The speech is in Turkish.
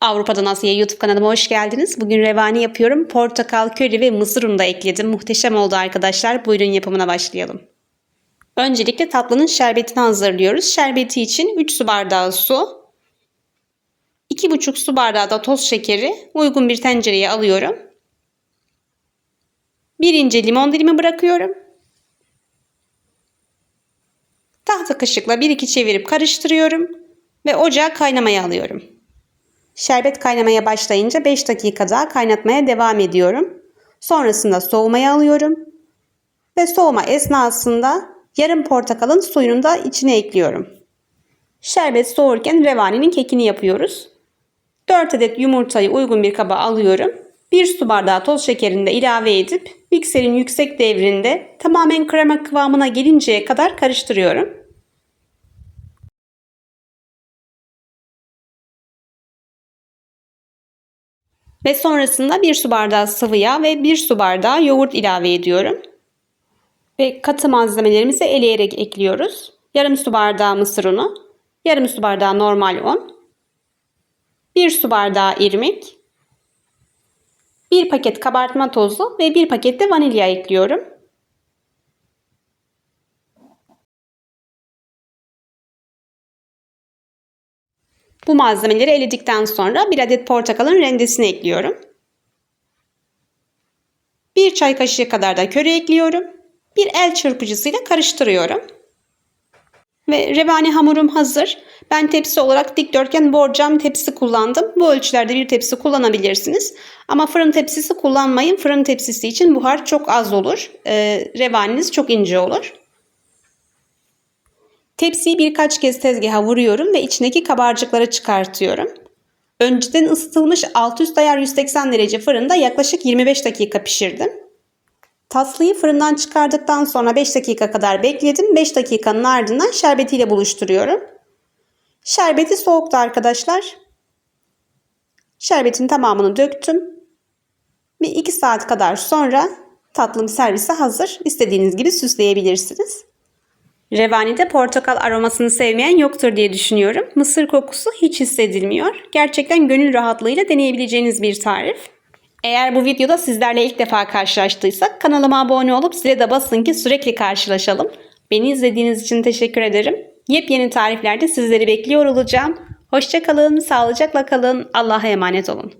Avrupa'dan Asya'ya YouTube kanalıma hoş geldiniz. Bugün revani yapıyorum. Portakal, köri ve mısır unu da ekledim. Muhteşem oldu arkadaşlar. Buyurun yapımına başlayalım. Öncelikle tatlının şerbetini hazırlıyoruz. Şerbeti için 3 su bardağı su, 2,5 su bardağı da toz şekeri uygun bir tencereye alıyorum. Bir ince limon dilimi bırakıyorum. Tahta kaşıkla 1-2 çevirip karıştırıyorum ve ocağa kaynamaya alıyorum. Şerbet kaynamaya başlayınca 5 dakika daha kaynatmaya devam ediyorum. Sonrasında soğumaya alıyorum. Ve soğuma esnasında yarım portakalın suyunu da içine ekliyorum. Şerbet soğurken revaninin kekini yapıyoruz. 4 adet yumurtayı uygun bir kaba alıyorum. 1 su bardağı toz şekerini de ilave edip mikserin yüksek devrinde tamamen krema kıvamına gelinceye kadar karıştırıyorum. Ve sonrasında 1 su bardağı sıvı yağ ve 1 su bardağı yoğurt ilave ediyorum. Ve katı malzemelerimizi eleyerek ekliyoruz. Yarım su bardağı mısır unu, yarım su bardağı normal un, 1 su bardağı irmik, 1 paket kabartma tozu ve 1 paket de vanilya ekliyorum. Bu malzemeleri eledikten sonra bir adet portakalın rendesini ekliyorum. Bir çay kaşığı kadar da köri ekliyorum. Bir el çırpıcısıyla karıştırıyorum. Ve revani hamurum hazır. Ben tepsi olarak dikdörtgen borcam tepsi kullandım. Bu ölçülerde bir tepsi kullanabilirsiniz. Ama fırın tepsisi kullanmayın. Fırın tepsisi için buhar çok az olur. Ee, revaniniz çok ince olur. Tepsiyi birkaç kez tezgaha vuruyorum ve içindeki kabarcıkları çıkartıyorum. Önceden ısıtılmış alt üst ayar 180 derece fırında yaklaşık 25 dakika pişirdim. Tatlıyı fırından çıkardıktan sonra 5 dakika kadar bekledim. 5 dakikanın ardından şerbetiyle buluşturuyorum. Şerbeti soğuktu arkadaşlar. Şerbetin tamamını döktüm. Ve 2 saat kadar sonra tatlım servise hazır. İstediğiniz gibi süsleyebilirsiniz. Revanide portakal aromasını sevmeyen yoktur diye düşünüyorum. Mısır kokusu hiç hissedilmiyor. Gerçekten gönül rahatlığıyla deneyebileceğiniz bir tarif. Eğer bu videoda sizlerle ilk defa karşılaştıysak kanalıma abone olup zile de basın ki sürekli karşılaşalım. Beni izlediğiniz için teşekkür ederim. Yepyeni tariflerde sizleri bekliyor olacağım. Hoşçakalın, sağlıcakla kalın, Allah'a emanet olun.